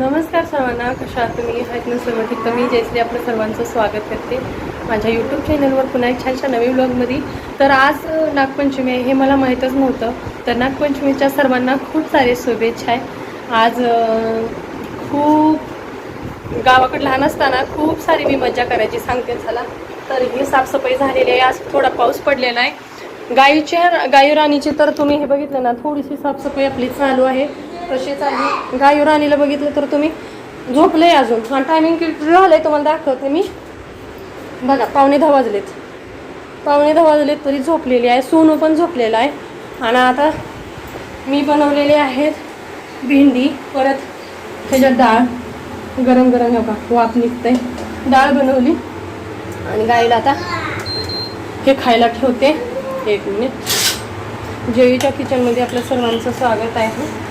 नमस्कार सर्वांना कशा आहात तुम्ही? आहेत ना सर्व ठीक मी जयश्री आपलं सर्वांचं स्वागत करते माझ्या यूट्यूब चॅनलवर पुन्हा एक छानशा नवीन ब्लॉगमध्ये तर आज नागपंचमी आहे हे मला माहीतच नव्हतं. तर नागपंचमीच्या सर्वांना खूप सारे शुभेच्छा आहे. आज खूप गावाकडे लहान असताना खूप सारी मी मजा करायची सांगते चला. तर ही साफसफाई झालेली आहे. आज थोडा पाऊस पडलेला आहे. गाईच्या गायी राणीची तर तुम्ही हे बघितलं ना थोडीशी साफसफाई आपली चालू आहे. तशीच आहे. गाई राणीला बघितलं तर तुम्ही झोपलंय अजून. हा टायमिंग किती झालंय तुम्हाला दाखवते मी. बघा पावणे दहा वाजलेत. पावणे दहा वाजलेत तरी झोपलेली आहे. सोनू पण झोपलेला आहे. आणि आता मी बनवलेले आहेत भेंडी. परत त्याच्यात डाळ. गरम गरम हो का वाफ निघतंय. डाळ बनवली. आणि गाईला आता हे खायला ठेवते. एक मिनिट. जेईच्या किचनमध्ये आपल्या सर्वांचं स्वागत आहे.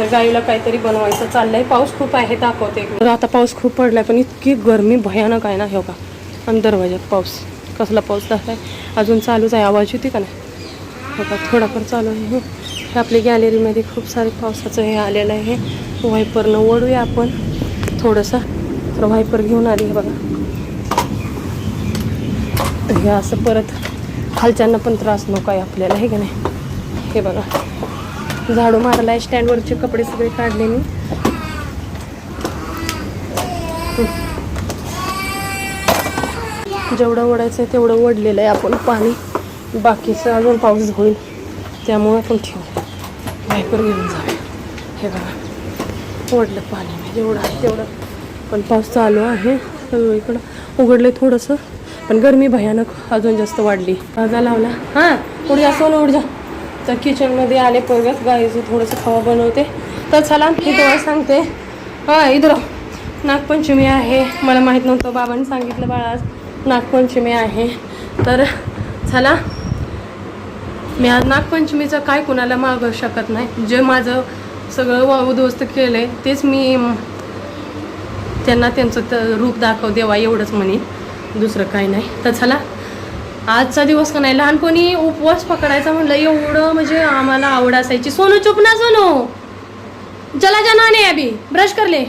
तर गाईला काहीतरी बनवायचं चाललंय. पाऊस खूप आहे दाखवते तर आता पाऊस खूप पडलाय पण इतकी गरमी भयानक आहे ना हे का आणि दरवाज्यात पाऊस. कसला पाऊस दाखलाय अजून चालूच आहे. आवाज येते का नाही? हो का थोडाफार चालू आहे हो. हे. हे आपल्या गॅलरीमध्ये खूप सारे पावसाचं हे आलेलं आहे. वायपरनं ओढूया आपण. थोडंसं. तर वायपर घेऊन आली हे बघा. हे असं परत खालच्यांना पण त्रास नको आहे आपल्याला हे का नाही? हे बघा. झाडू मारला आहे स्टँडवरचे कपडे सगळे काढले मी. जेवढं ओढायचं आहे तेवढं ओढलेलं आहे आपण पाणी. बाकीचं अजून पाऊस होईल त्यामुळे आपण ठेवू. वायपर घेऊन जाऊया हे बघा ओढलं पाणी मी जेवढं आहे तेवढं. पण पाऊस चालू आहे इकडं उघडलं थोडंसं. पण गरमी भयानक अजून जास्त वाढली. ताजा लावला. हां पुढे असं उठ जा. तर किचनमध्ये आले परत. गाईचं थोडंसं खवा बनवते. तर चला मी तुम्हाला सांगते. हा इधर नागपंचमी आहे. मला माहीत नव्हतं बाबांनी सांगितलं बाळा आज नागपंचमी आहे. तर चला. मी आज नागपंचमीचं काय कुणाला मागू शकत नाही. जे माझं सगळं व- उद्ध्वस्त केलं आहे तेच मी त्यांना त्यांचं रूप दाखव देवा एवढंच म्हणे. दुसरं काही नाही. तर चला. आजचा दिवस का नाही? लहानपणी उपवास पकडायचा म्हणलं एवढं म्हणजे आम्हाला आवड असायची. सोनू चुप ना सोनू. चला जा नाही अभि ब्रश करले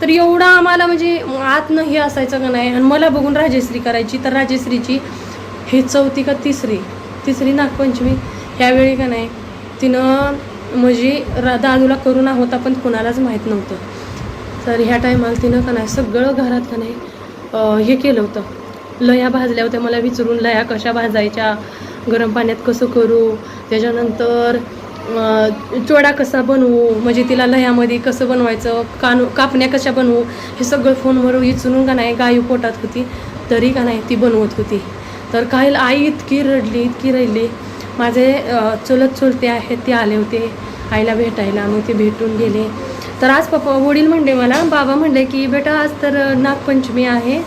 तर एवढं आम्हाला म्हणजे आतनं हे असायचं का नाही? आणि मला बघून राजेश्री करायची. तर राजश्रीची हे चौथी का तिसरी? तिसरी नागपंचमी ह्यावेळी का नाही? तिनं म्हणजे रा दादूला करोना होता पण कुणालाच माहीत नव्हतं. तर ह्या टायमाला तिनं का नाही सगळं घरात का नाही हे केलं होतं. लया भाजल्या होत्या. मला विचारून लया कशा भाजायच्या? गरम पाण्यात कसं करू? त्याच्यानंतर चोडा कसा बनवू? म्हणजे तिला लह्यामध्ये कसं बनवायचं? कानू कापण्या कशा बनवू? हे सगळं फोनवर विचारून का नाही गायू पोटात होती. तरी का नाही ती बनवत होती. तर काही आई इतकी रडली इतकी रडली. माझे चुलत चुलते आहेत ते आले होते आईला भेटायला. मग ते भेटून गेले. तर आज पप्पा वडील म्हणले मला बाबा म्हणले की बेटा आज तर नागपंचमी आहे.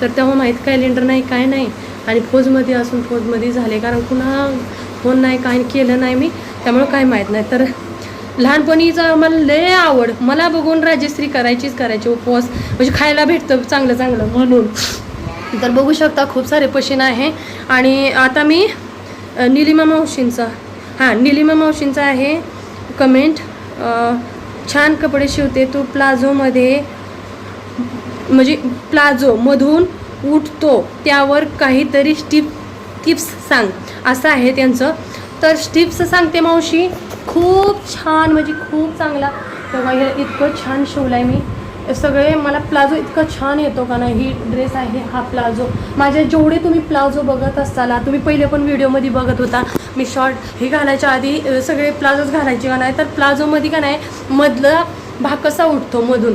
तर तेव्हा माहीत कॅलेंडर नाही काय नाही. आणि फौजमध्ये असून फौजमध्ये झाले कारण पुन्हा फोन नाही काय केलं नाही मी त्यामुळं काय माहीत नाही. तर लहानपणीचा मला लय आवड. मला बघून राजश्री करायचीच करायची उपवास. म्हणजे खायला भेटतं चांगलं चांगलं म्हणून. तर बघू शकता खूप सारे पशीन आहे. आणि आता मी निलिमा मावशींचा हां निलिमा मावशींचा आहे कमेंट छान कपडे शिवते तू प्लाझोमध्ये. म्हणजे प्लाझोमधून उठतो त्यावर काहीतरी स्टिप टिप्स सांग. असं आहे त्यांचं. तर टिप्स सांगते मावशी खूप छान म्हणजे खूप चांगला. तेव्हा हे इतकं छान शिवलं आहे मी. सगळे मला प्लाझो इतका छान येतो का नाही ही ड्रेस आहे हा प्लाझो. माझ्या जेवढे तुम्ही प्लाझो बघत असताना तुम्ही पहिले पण व्हिडिओमध्ये बघत होता. मी शॉर्ट हे घालायच्या आधी सगळे प्लाझोज घालायचे का नाही तर प्लाझोमध्ये का नाही मधला भाग कसा उठतो मधून?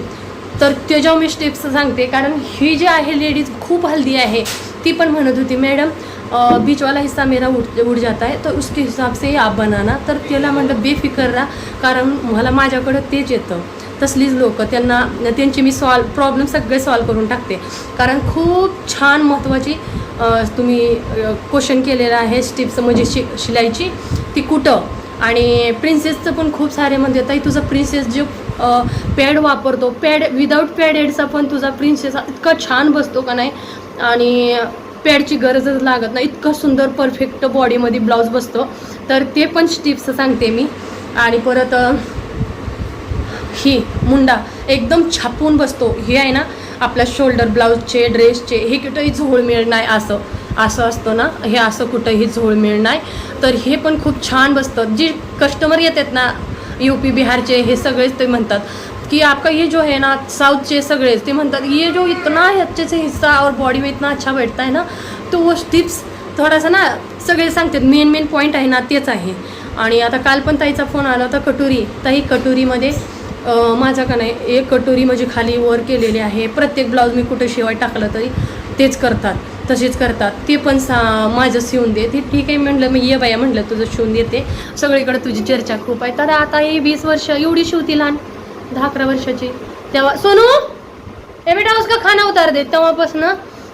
तर त्याच्यावर मी स्टेप्स सांगते कारण ही जी आहे लेडीज खूप हल्दी आहे ती पण म्हणत होती मॅडम बीचवाला बीच वाला हिस्सा मेरा उठ उड जाता है तर उसके हिसाब से आप बनाना तर त्याला म्हणलं बेफिकर राहा कारण मला माझ्याकडं तेच येतं. तसलीच लोक त्यांना त्यांची मी सॉल्व प्रॉब्लेम सगळे सॉल्व करून टाकते. कारण खूप छान महत्त्वाची तुम्ही क्वेश्चन केलेलं आहे स्टिप्स म्हणजे शि शिलाईची ती कुठं? आणि प्रिन्सेसचं पण खूप सारे म्हणजे ताई तुझं प्रिन्सेस जे पॅड वापरतो. पॅड विदाऊट पॅडेडचा पण तुझा प्रिन्सेस इतका छान बसतो का नाही? आणि पॅडची गरजच लागत नाही. इतकं सुंदर परफेक्ट बॉडीमध्ये ब्लाऊज बसतो. तर ते पण टिप्स सांगते मी. आणि परत ही मुंडा एकदम छापून बसतो. हे आहे ना आपल्या शोल्डर ब्लाऊजचे ड्रेसचे हे कुठंही झोळ मिळ नाही असं. असं असतं ना हे असं कुठंही झोळ मिळ नाही. तर हे पण खूप छान बसतं. जे कस्टमर येतात ना यू पी बिहारचे हे सगळेच ते म्हणतात कि आपका ये जो है ना साऊथचे सगळेच ते म्हणतात ये जो इतना अच्छे से हिस्सा और बॉडी में इतना अच्छा बैठता है ना तो वो टिप्स थोडासा ना सगळे सांगतात. मेन मेन पॉईंट आहे ना तेच आहे. आणि आता काल पण ताईचा फोन आला होता कटोरी. ताई कटोरीमध्ये माझा का नाही एक कटोरी म्हणजे खाली वर केलेली आहे. प्रत्येक ब्लाऊज मी कुठे शिवाय टाकलं तरी तेच करतात. तसेच करतात. ते पण सा माझं शिवून दे ते ठीक आहे म्हटलं मी ये बाया म्हटलं तुझं शिवून देते. सगळीकडे तुझी चर्चा खूप आहे. तर आता ही वीस वर्ष एवढी शिवती लहान. दहा अकरा वर्षाची. तेव्हा सोनू! ए बेटा उसका खाना उतार दे. तेव्हापासून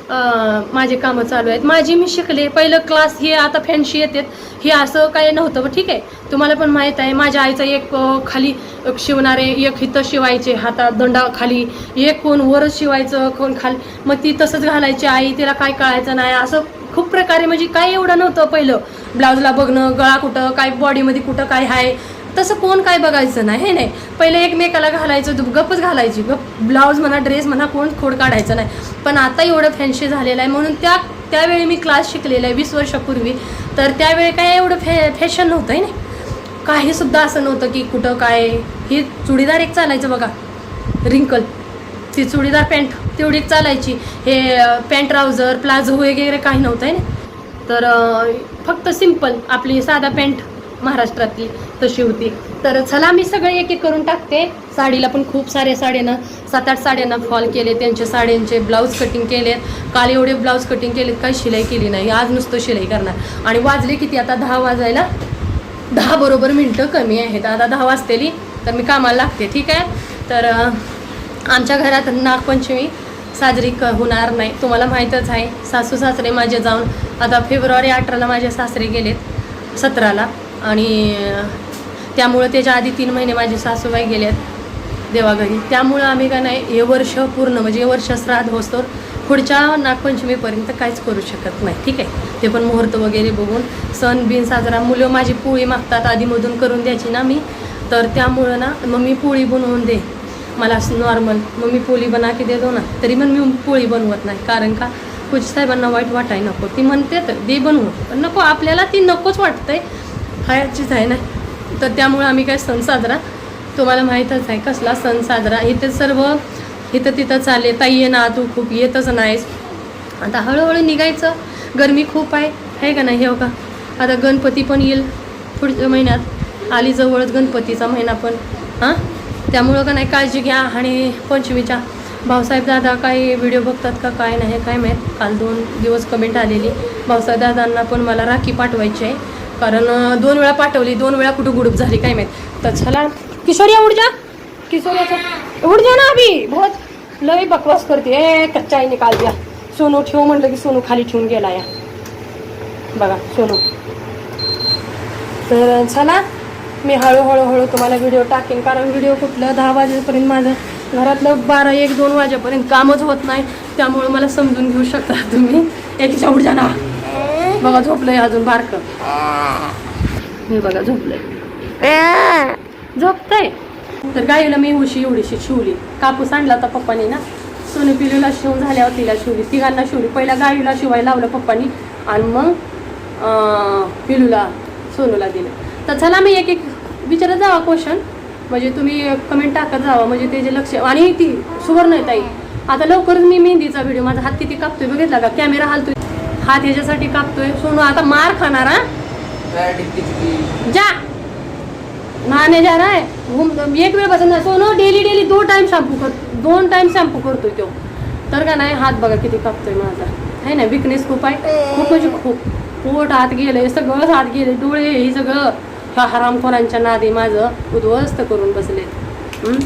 माझे कामं चालू आहेत. माझी मी शिकले. पहिलं क्लास हे आता फॅन्सी येतात हे असं काय नव्हतं पण ठीक आहे. तुम्हाला पण माहीत आहे माझ्या आईचा एक खाली शिवणारे एक हिथं शिवायचे हातात दंडा खाली. एक कोण वरच शिवायचं कोण खाली. मग ती तसंच घालायची आई तिला काय कळायचं नाही. असं खूप प्रकारे म्हणजे काय एवढं नव्हतं पहिलं. ब्लाऊजला बघणं गळा कुठं काय बॉडीमध्ये कुठं काय आहे. तसं कोण काय बघायचं नाही हे नाही. पहिले एकमेकाला घालायचं गपच गप्पच घालायची. गप ब्लाऊज म्हणा ड्रेस म्हणा कोण खोड काढायचं नाही. पण आता एवढं फॅन्सी झालेलं आहे. म्हणून त्या त्यावेळी मी क्लास शिकलेला आहे वीस वर्षापूर्वी. तर त्यावेळी काय एवढं फॅ फॅशन नव्हतं आहे ना काहीसुद्धा असं नव्हतं की कुठं काय. हे चुडीदार एक चालायचं बघा. रिंकल. ती चुडीदार पॅन्ट तेवढी एक चालायची. हे पॅन्ट ट्राउझर प्लाझो वगैरे काही नव्हतं आहे ना तर फक्त सिंपल आपली साधा पॅन्ट. महाराष्ट्रातली तशी होती. तर चला मी सगळे एक एक करून टाकते. साडीला पण खूप साऱ्या साड्यांना सात आठ साड्यांना फॉल केले. त्यांचे साड्यांचे ब्लाऊज कटिंग केलेत. काल एवढे ब्लाऊज कटिंग केलेत काही शिलाई केली नाही. आज नुसतं शिलाई करणार. आणि वाजले किती? आता दहा वाजायला. दहा बरोबर मिनटं कमी आहेत. आता दहा वाजतेली तर मी कामाला लागते. ठीक आहे? तर आमच्या घरात नागपंचमी साजरी क होणार नाही. तुम्हाला माहीतच आहे. सासू सासरे माझे जाऊन आता फेब्रुवारी अठराला माझे सासरे गेलेत. सतराला. आणि त्यामुळं त्याच्या आधी तीन महिने माझे सासूबाई गेल्यात देवाघरी. त्यामुळं आम्ही का नाही हे वर्ष पूर्ण म्हणजे हे वर्ष श्राद्ध होस्तोर पुढच्या नागपंचमीपर्यंत काहीच करू शकत नाही. ठीक आहे? ते पण मुहूर्त वगैरे बघून सण बिन साजरा मुलं माझी पोळी मागतात आधीमधून करून द्यायची ना मी. तर त्यामुळं ना मग मी पोळी बनवून दे. मला नॉर्मल मग मी पोळी बना की देतो ना. तरी पण मी पोळी बनवत नाही. कारण का पूज साहेबांना वाईट वाटाय नको. ती म्हणते तर दे बनवू. पण नको आपल्याला ती नकोच वाटतंय. खायचीच आहे ना. तर त्यामुळं आम्ही काय सण साजरा तुम्हाला माहीतच आहे कसला सण साजरा. इथे सर्व इथं तिथं चालले ताई ये ना तू खूप येतच नाहीस. आता हळूहळू निघायचं. गरमी खूप आहे आहे का नाही हे का? आता गणपती पण येईल पुढच्या महिन्यात. आली जवळच गणपतीचा महिना पण. हां? त्यामुळं का नाही काळजी घ्या आणि पंचमीच्या. भाऊसाहेब दादा काय व्हिडिओ बघतात का काय नाही काय माहीत? काल दोन दिवस कमेंट आलेली. भाऊसाहेब दादांना पण मला राखी पाठवायची आहे. कारण दोन वेळा पाठवली दोन वेळा कुठं गुडूप झाली काय माहीत. तर चला किशोरिया उठ जा किशोरियाचा उठ जा ना अभी बहुत लय बकवास करते. ए कच्चा आई निकाल द्या. सोनू ठेव म्हणलं की सोनू खाली ठेवून गेला या. बघा सोनू. तर चला मी हळूहळू हळू तुम्हाला व्हिडिओ टाकेन कारण व्हिडिओ कुठलं? दहा वाजेपर्यंत माझं घरातलं बारा एक दोन वाजेपर्यंत कामच होत नाही. त्यामुळे मला समजून घेऊ शकता तुम्ही. एक उठ जा ना. बघा झोपलंय अजून बारकं. हे बघा झोपलंय. झोपतंय? तर गाईला मी उशी एवढीशी शिवली. कापूस आणला होता पप्पानी ना. सोनू पिलूला शिवून झाल्यावर तिला शिवली. तिघांना शिवली. पहिला गाईला शिवायला लावलं पप्पानी. आणि मग अं, पिलूला सोनूला दिलं. तर चला मी एक एक विचारत जावा क्वेश्चन म्हणजे तुम्ही कमेंट टाकत जावा. म्हणजे त्याचे लक्ष आणि ती सुवर्ण ताई. आता लवकरच मी मेहंदीचा व्हिडिओ माझा हात किती कापतोय बघितला का? कॅमेरा हालतोय. हात ह्याच्यासाठी कापतोय. सोनू आता मार खाणार हा? जा. नहाने जा रहा है. एक वेळ बसत नाही सोनो डेली डेली दोन टाइम शॅम्पू कर. दोन टाइम शॅम्पू करतोय तो. तर का नाही हात बघा किती कापतोय माझा. आहे ना विकनेस खूप आहे. खूप म्हणजे खूप. पोट हात गेले सगळं हात गेले डोळे हे सगळं. ह्या हरामखोरांच्या नादी माझं उद्ध्वस्त करून बसलेत हं?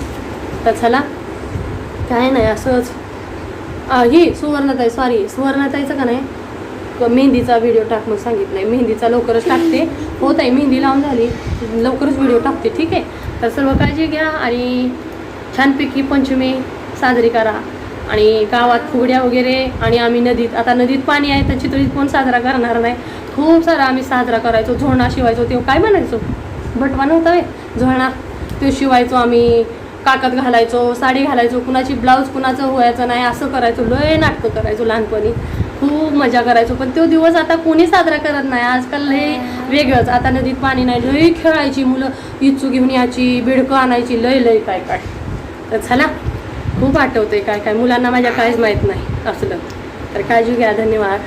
तर चला. काय नाही असंच. ही सुवर्णताई सॉरी सुवर्णताईचं का नाही? मेहंदीचा व्हिडिओ टाक म्हणून आहे मेहंदीचा लवकरच टाकते. होत आहे मेहंदी लावून झाली. लवकरच व्हिडिओ टाकते ठीक आहे? तर सर्व काळजी घ्या आणि छानपैकी पंचमी साजरी करा. आणि गावात फुगड्या वगैरे आणि आम्ही नदीत आता नदीत पाणी आहे तर चितळीत कोण साजरा करणार नाही. खूप सारा आम्ही साजरा करायचो. झोळणा शिवायचो. तेव्हा काय म्हणायचो? बटवा नव्हता व्हय? झोळणा तो शिवायचो आम्ही. काकत घालायचो साडी घालायचो. कुणाची ब्लाऊज कुणाचं व्हायचं नाही असं करायचो. लय नाटकं करायचो लहानपणी. खूप मजा करायचो. पण तो दिवस आता कोणी साजरा करत नाही. आजकाल लई वेगळंच. आता नदीत पाणी नाही. लई खेळायची मुलं. इच्छू घेऊन यायची भिडकं आणायची. लय लय काय काय. तर चला खूप आठवतंय काय काय. मुलांना माझ्या काहीच माहीत नाही. असलं. तर काळजी घ्या. धन्यवाद.